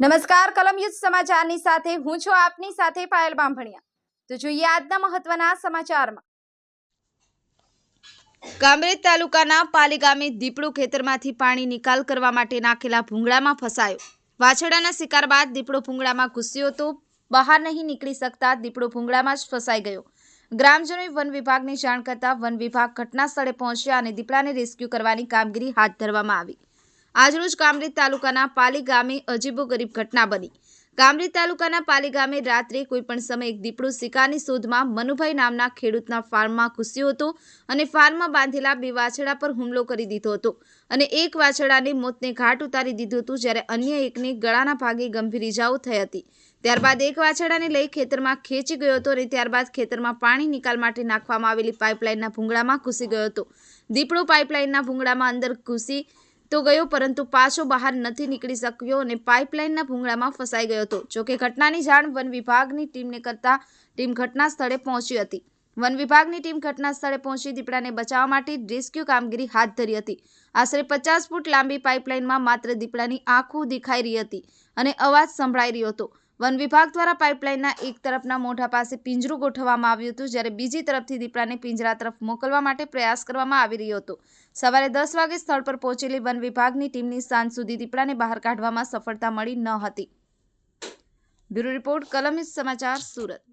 નમસ્કાર કલમયુદ્ધ સમાચારની સાથે હું છું આપની સાથે પાયલ બાંભણિયા. તો જોઈએ આજના મહત્વના સમાચારમાં. કામરેજ તાલુકાના પાલી ગામે દીપડો ખેતરમાંથી પાણી નિકાલ કરવા માટે નાખેલા ભૂંગળામાં ફસાયો. વાછડાના શિકાર બાદ દીપડો ભૂંગળામાં ઘૂસ્યો તો બહાર નહીં નીકળી શકતા દીપડો ભૂંગળામાં જ ફસાઈ ગયો. ગ્રામજનોએ વન વિભાગને જાણ કરતા વન વિભાગ ઘટના સ્થળે પહોંચ્યા અને દીપડાને રેસ્ક્યુ કરવાની કામગીરી હાથ ધરવામાં આવી. આજરોજ કામરેજ તાલુકાના પાલી ગામે અજીબો ગરીબ ઘટના બની. કામરેજ તાલુકાના પાલી ગામે રાત્રે કોઈપણ સમયે એક દીપડો શિકારની શોધમાં મનુભાઈ નામના ખેડૂતના ફાર્મમાં ઘૂસ્યો હતો અને ફાર્મમાં બાંધેલા બે વાછડા પર હુમલો કરી દીધો હતો. અને એક વાછડાને મોતને ઘાટ ઉતારી દીધું હતું જ્યારે અન્ય એકને ગળાના ભાગે ગંભીર ઇજાઓ થઈ હતી. ત્યારબાદ એક વાછડાને લઈ ખેતરમાં ખેંચી ગયો હતો અને ત્યારબાદ ખેતરમાં પાણી નિકાલ માટે નાખવામાં આવેલી પાઇપલાઇનના ભૂંગળામાં ઘૂસી ગયો હતો. દીપડો પાઇપલાઇનના ભૂંગળામાં અંદર ઘૂસી તો ગયો, પરંતુ પાછો બહાર નથી નીકળી શક્યો અને પાઇપલાઇનના ભૂંગળામાં ફસાઈ ગયો હતો. જોકે ઘટનાની જાણ વન વિભાગની ટીમને કરતા ટીમ ઘટના સ્થળે પહોંચી હતી. વન વિભાગની ટીમ ઘટના સ્થળે પહોંચી દીપડાને બચાવવા માટે રેસ્ક્યુ કામગીરી હાથ ધરી હતી. આશરે પચાસ ફૂટ લાંબી પાઇપલાઇનમાં માત્ર દીપડાની આંખો દેખાઈ રહી હતી અને અવાજ સંભળાઈ રહ્યો હતો. વન વિભાગ દ્વારા પાઇપલાઇનના એક તરફના મોઢા પાસે પિંજરું ગોઠવવામાં આવ્યું હતું, જ્યારે બીજી તરફથી દીપડાને પિંજરા તરફ મોકલવા માટે પ્રયાસ કરવામાં આવી રહ્યો હતો. સવારે દસ વાગે સ્થળ પર પહોંચેલી વન વિભાગની ટીમની સાંજ સુધી દીપડાને બહાર કાઢવામાં સફળતા મળી ન હતી. બ્યુરો રિપોર્ટ કલમિત સમાચાર, સુરત.